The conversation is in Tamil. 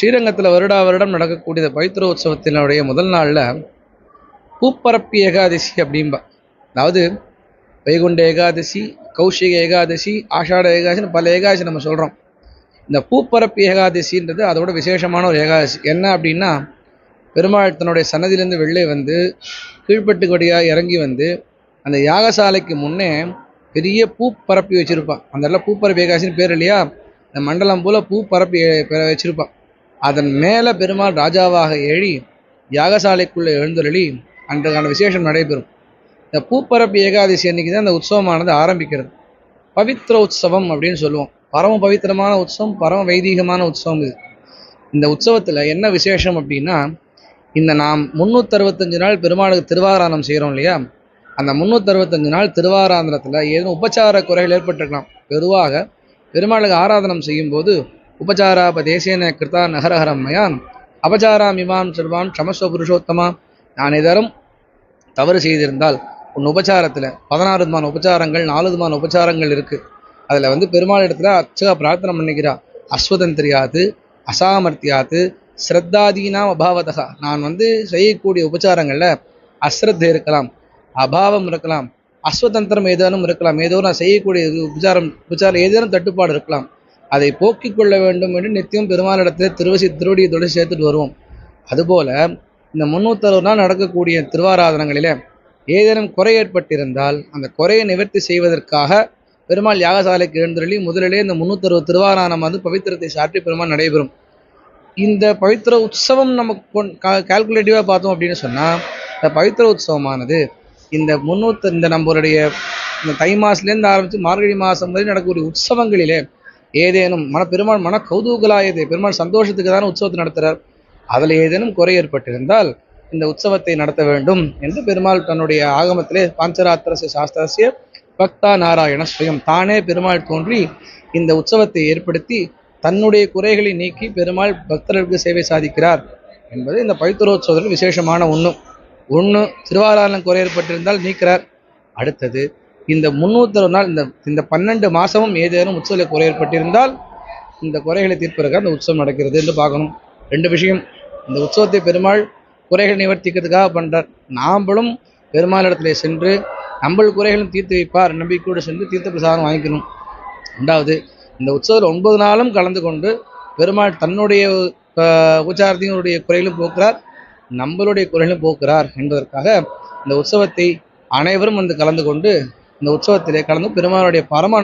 ஸ்ரீரங்கத்தில் வருடா வருடம் நடக்கக்கூடிய இந்த பவித்ர உற்சவத்தினுடைய முதல் நாளில் பூப்பரப்பி ஏகாதசி அப்படிம்பா. அதாவது வைகுண்ட ஏகாதசி கௌஷிக ஏகாதசி ஆஷாட ஏகாதசின்னு பல ஏகாதசி நம்ம சொல்கிறோம் இந்த பூப்பரப்பு ஏகாதசின்றது அதோட விசேஷமான ஒரு ஏகாதசி. என்ன அப்படின்னா பெருமாள் தன்னுடைய சன்னதியிலேருந்து வெளியே வந்து கீழ்பட்டு கொடியாக இறங்கி வந்து அந்த யாகசாலைக்கு முன்னே பெரிய பூ பரப்பி வச்சுருப்பான். அந்த இடத்துல பூப்பரப்பி ஏகாதசின்னு பேர் இல்லையா? இந்த மண்டலம் போல் பூ பரப்பி வச்சுருப்பான். அதன் மேலே பெருமாள் ராஜாவாக ஏழி யாகசாலைக்குள்ளே எழுந்தருளி அன்றைக்கான விசேஷம் நடைபெறும். இந்த பூப்பரப்பு ஏகாதசி அன்னைக்கு தான் இந்த உற்சவமானது ஆரம்பிக்கிறது. பவித்ர உற்சவம் அப்படின்னு சொல்லுவோம். பரம பவித்திரமான உற்சவம் பரம வைதீகமான உற்சவம் இது. இந்த உற்சவத்தில் என்ன விசேஷம் அப்படின்னா இந்த நாம் முந்நூற்றறுபத்தஞ்சு நாள் பெருமாளுக்கு திருவாராதனம் செய்கிறோம் இல்லையா? அந்த முந்நூற்றறுபத்தஞ்சு நாள் திருவாராதனத்தில் ஏதும் உபச்சார குறைகள் ஏற்பட்டிருக்கலாம். பொதுவாக பெருமாளுக்கு ஆராதனம் செய்யும்போது உபச்சாராபதேசேன கிருதா நகரஹரம்மையான் அபச்சாராம் இவான் சர்வான் சமஸ்வ புருஷோத்தமா. நான் எதரும் தவறு செய்திருந்தால் உன் உபச்சாரத்தில் பதினாறு விதமான உபச்சாரங்கள் நாலு விதமான உபச்சாரங்கள் இருக்குது அதில் வந்து பெருமாள் இடத்துல அர்ச்சகா பிரார்த்தனை பண்ணிக்கிறா. அஸ்வதந்திரியாது அசாமர்த்தியாது ஸ்ரத்தாதீனாம் அபாவதகா. நான் வந்து செய்யக்கூடிய உபச்சாரங்களில் அஸ்ரத்தை இருக்கலாம் அபாவம் இருக்கலாம் அஸ்வதந்திரம் ஏதேனும் இருக்கலாம் ஏதோ நான் செய்யக்கூடிய உபச்சாரம் உபச்சாரம் ஏதேனும் தட்டுப்பாடு இருக்கலாம். அதை போக்கிக் கொள்ள வேண்டும் என்று நித்தியம் பெருமாளிடத்தில் திருவசி திருவடியத்தோடு சேர்த்துட்டு வருவோம். அதுபோல் இந்த முந்நூற்றறுபது நாள் நடக்கக்கூடிய திருவாராதனங்களில் ஏதேனும் குறை ஏற்பட்டிருந்தால் அந்த குறையை நிவர்த்தி செய்வதற்காக பெருமாள் யாகசாலைக்கு எழுந்தருளி முதலிலே இந்த முந்நூற்றறுபது திருவாராதனம் வந்து பவித்திரத்தை சாற்றி பெருமாள் நடைபெறும். இந்த பவித்திர உற்சவம் நம்ம கால்குலேட்டிவாக பார்த்தோம் அப்படின்னு சொன்னால் இந்த பவித்திர உற்சவமானது இந்த முன்னூத்த இந்த நம்மளுடைய இந்த தை மாசத்துலேருந்து ஆரம்பித்து மார்கழி மாதம் வரை நடக்கக்கூடிய உற்சவங்களிலே ஏதேனும் மன பெருமாள் மன கௌதூகலாயதே பெருமாள் சந்தோஷத்துக்கு தானே உற்சவத்தை நடத்துகிறார் அதில் ஏதேனும் குறை ஏற்பட்டிருந்தால் இந்த உற்சவத்தை நடத்த வேண்டும் என்று பெருமாள் தன்னுடைய ஆகமத்திலே பாஞ்சராத்திரச சாஸ்திரசிய பக்தா நாராயண ஸ்வயம் தானே பெருமாள் தோன்றி இந்த உற்சவத்தை ஏற்படுத்தி தன்னுடைய குறைகளை நீக்கி பெருமாள் பக்தர்களுக்கு சேவை சாதிக்கிறார் என்பது இந்த பவித்திரோத்சவத்தில் விசேஷமான ஒன்று ஒன்று திருவாராதனம் குறை ஏற்பட்டிருந்தால் நீக்கிறார். அடுத்தது இந்த முன்னூத்தறு நாள் இந்த இந்த பன்னெண்டு மாதமும் ஏதேனும் உற்சவத்தில் குறை ஏற்பட்டிருந்தால் இந்த குறைகளை தீர்ப்பதற்காக அந்த உற்சவம் நடக்கிறது என்று பார்க்கணும். ரெண்டு விஷயம் இந்த உற்சவத்தை பெருமாள் குறைகள் நிவர்த்திக்கிறதுக்காக பண்ணுறார் நாம்பளும் பெருமாள் இடத்துல சென்று நம்மள் குறைகளும் தீர்த்து வைப்பார் நம்பிக்கையோடு சென்று தீர்த்த பிரசாதம் வாங்கிக்கணும். ரெண்டாவது இந்த உற்சவத்தில் ஒன்பது நாளும் கலந்து கொண்டு பெருமாள் தன்னுடைய உச்சாரத்தினுடைய குறைகளும் போக்குறார் நம்மளுடைய குறைகளும் போக்குறார் என்பதற்காக இந்த உற்சவத்தை அனைவரும் வந்து கலந்து கொண்டு இந்த உற்சவத்திலே கலந்து பெருமாளுடைய பரம